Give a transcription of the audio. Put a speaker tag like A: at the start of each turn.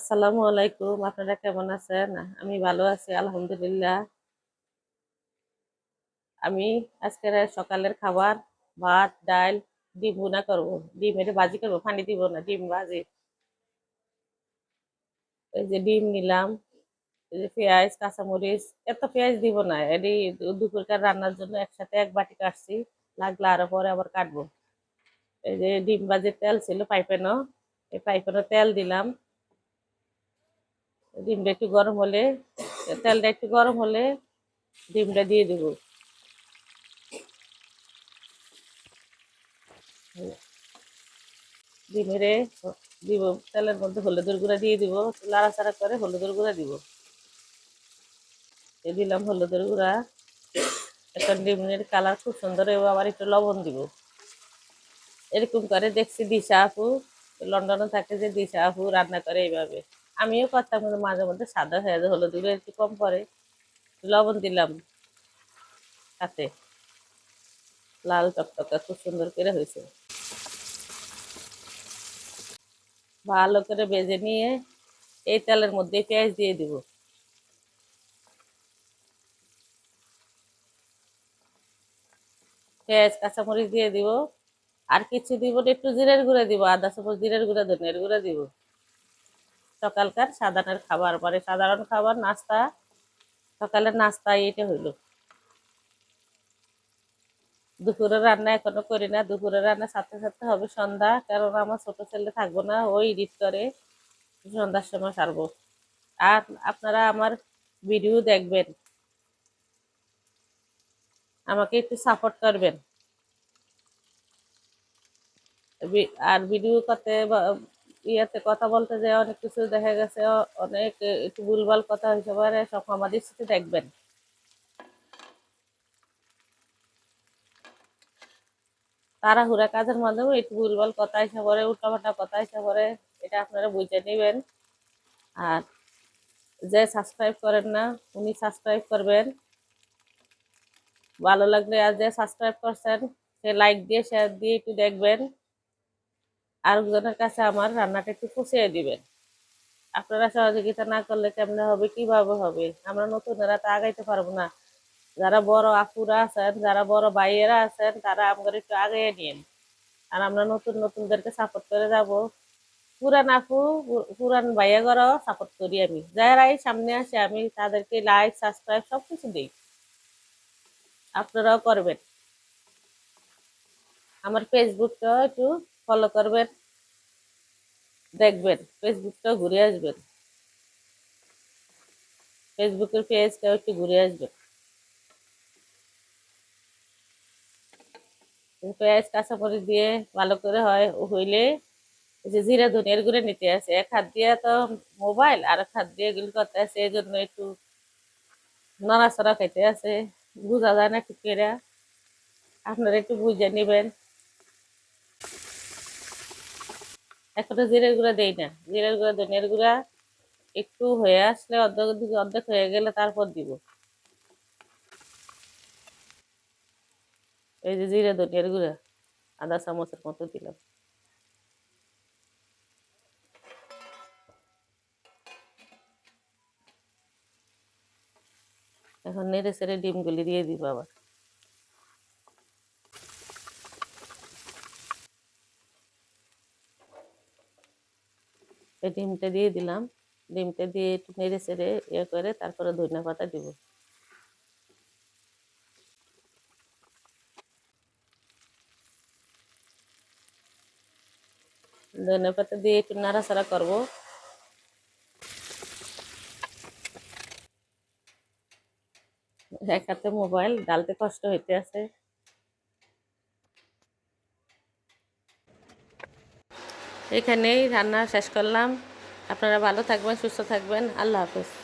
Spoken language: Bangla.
A: আসসালামু আলাইকুম, আপনারা কেমন আছেন? আমি ভালো আছি, আলহামদুলিল্লাহ। আমি আজকের সকালের খাবার, ভাত, ডাল ডিম ভুনা করব। ডিমের ভাজি করব, পানি দিব না, ডিম ভাজি। এই যে ডিম নিলাম, এই যে পেঁয়াজ, কাঁচামরিচ, এত পেঁয়াজ দিব না, এটি দুপুরকার রান্নার জন্য একসাথে এক বাটি কাটছি, লাগলে আরও পরে আবার কাটবো। এই যে ডিম ভাজির তেল ছিল পাইপেনও, এই পাইপেনও তেল দিলাম ডিমটা একটু গরম হলে, তেলটা একটু গরম হলে ডিমটা দিয়ে দেব। ডিমেরে দিব, তেলের মধ্যে হলুদের গুঁড়া দিয়ে দিব লাড়াচাড়া করে হলুদের গুঁড়া দিব। দিলাম হলুদের গুঁড়া। এখন ডিমের কালার খুব সুন্দর এবং আবার একটু লবণ দিব। এরকম করে দেখছি দিশা আপু, লন্ডনে থাকে যে দিশা আপু রান্না করে এইভাবে। আমিও করতাম, কিন্তু মাঝে মধ্যে সাদা যায়, হলুদ গুঁড়ো একটু কম পরে লবণ দিলাম হাতে লাল টকটকা খুব সুন্দর করে হয়েছে। ভালো করে বেজে নিয়ে এই তেলের মধ্যে পেঁয়াজ দিয়ে দিব। পেঁয়াজ, কাঁচামরিচ দিয়ে দিব। আর কিছু দিব একটু জিরের গুঁড়া দিব, আদা চামচ জিরের গুঁড়া ধনের গুঁড়া দিব। সকালকার সাধারণের খাবার, পরে সাধারণ খাবার, নাস্তা, সকালের নাস্তা, এইটা হইল। দুপুরের রান্না এখনও করি না দুপুরের রান্না সাথে সাথে হবে সন্ধ্যা, কারণ আমার ছোট ছেলে থাকব না ওই এডিট করে, সন্ধ্যার সময় সারবো। আর আপনারা আমার ভিডিও দেখবেন, আমাকে একটু সাপোর্ট করবেন। আর ভিডিও করতে ইয়াতে কথা বলতে যে অনেক কিছু দেখা গেছে অনেক একটু ভুলভাল কথা হয়েছে পারে, সব আমাদের সাথে দেখবেন। তাড়াহুড়া কাজের মাধ্যমে একটু ভুলভাল কথা এসে পরে, উল্টাপাল্টা কথা এসে করে এটা আপনারা বুঝে নেবেন। আর যে সাবস্ক্রাইব করেন না, উনি সাবস্ক্রাইব করবেন। ভালো লাগলে আর যে সাবস্ক্রাইব করছেন, সে লাইক দিয়ে শেয়ার দিয়ে একটু দেখবেন। আরেকজনের কাছে আমার রান্নাটা একটু পুষিয়ে দিবেন। আপনারা সহযোগিতা না করলে কেমনে হবে, কীভাবে হবে? আমরা নতুনরা তো আগাইতে পারব না। যারা বড় আপুরা আছেন, যারা বড় ভাইয়েরা আছেন, তারা আমাদের একটু আগে নিন। আর আমরা নতুন নতুনদেরকে সাপোর্ট করে যাব। পুরান আপু পুরান ভাইয়া ঘরও সাপোর্ট করি আমি। যারাই সামনে আসে, আমি তাদেরকে লাইক সাবস্ক্রাইব সব কিছু দিই। আপনারাও করবেন। আমার ফেসবুকটা একটু ফলো করবেন, দেখবেন ফেসবুকটাও ঘুরে আসবেন। ফেসবুকের পেজটা একটু ঘুরে আসবেন। পেঁয়াজ কাঁচামরিচ দিয়ে ভালো করে হয়, হইলে যে জিরা ধনিয়ার গুঁড়ে নিতে আছে, এক হাত দিয়ে তো মোবাইল আর এক হাত দিয়ে এগুলো করতে আছে, এই জন্য একটু নড়াচড়া খাইতে আছে, বোঝা যায় না ঠিক আপনারা একটু বুঝে নেবেন। এখনও জিরের গুঁড়া দেই না। জিরের গুঁড়া ধনিয়ার গুঁড়া একটু হয়ে আসলে অর্ধেক অর্ধেক হয়ে গেলে তারপর দিব। এই যে জিরে ধনিয়ার গুঁড়া আধা চামচের মতো দিলাম। এখন নেড়ে সেড়ে ডিমগুলি দিয়ে দিব আবার। ডিমটা দিয়ে দিলাম। ডিমটা দিয়ে একটু নেড়ে সেড়ে ইয়ে করে তারপরে ধনিয়া পাতা দিব। ধনিয়া পাতা দিয়ে একটু নাড়াচাড়া করব। এক মোবাইল, ডালতে কষ্ট হইতে আছে। এখানেই রান্না শেষ করলাম। আপনারা ভালো থাকবেন সুস্থ থাকবেন। আল্লাহ হাফেজ।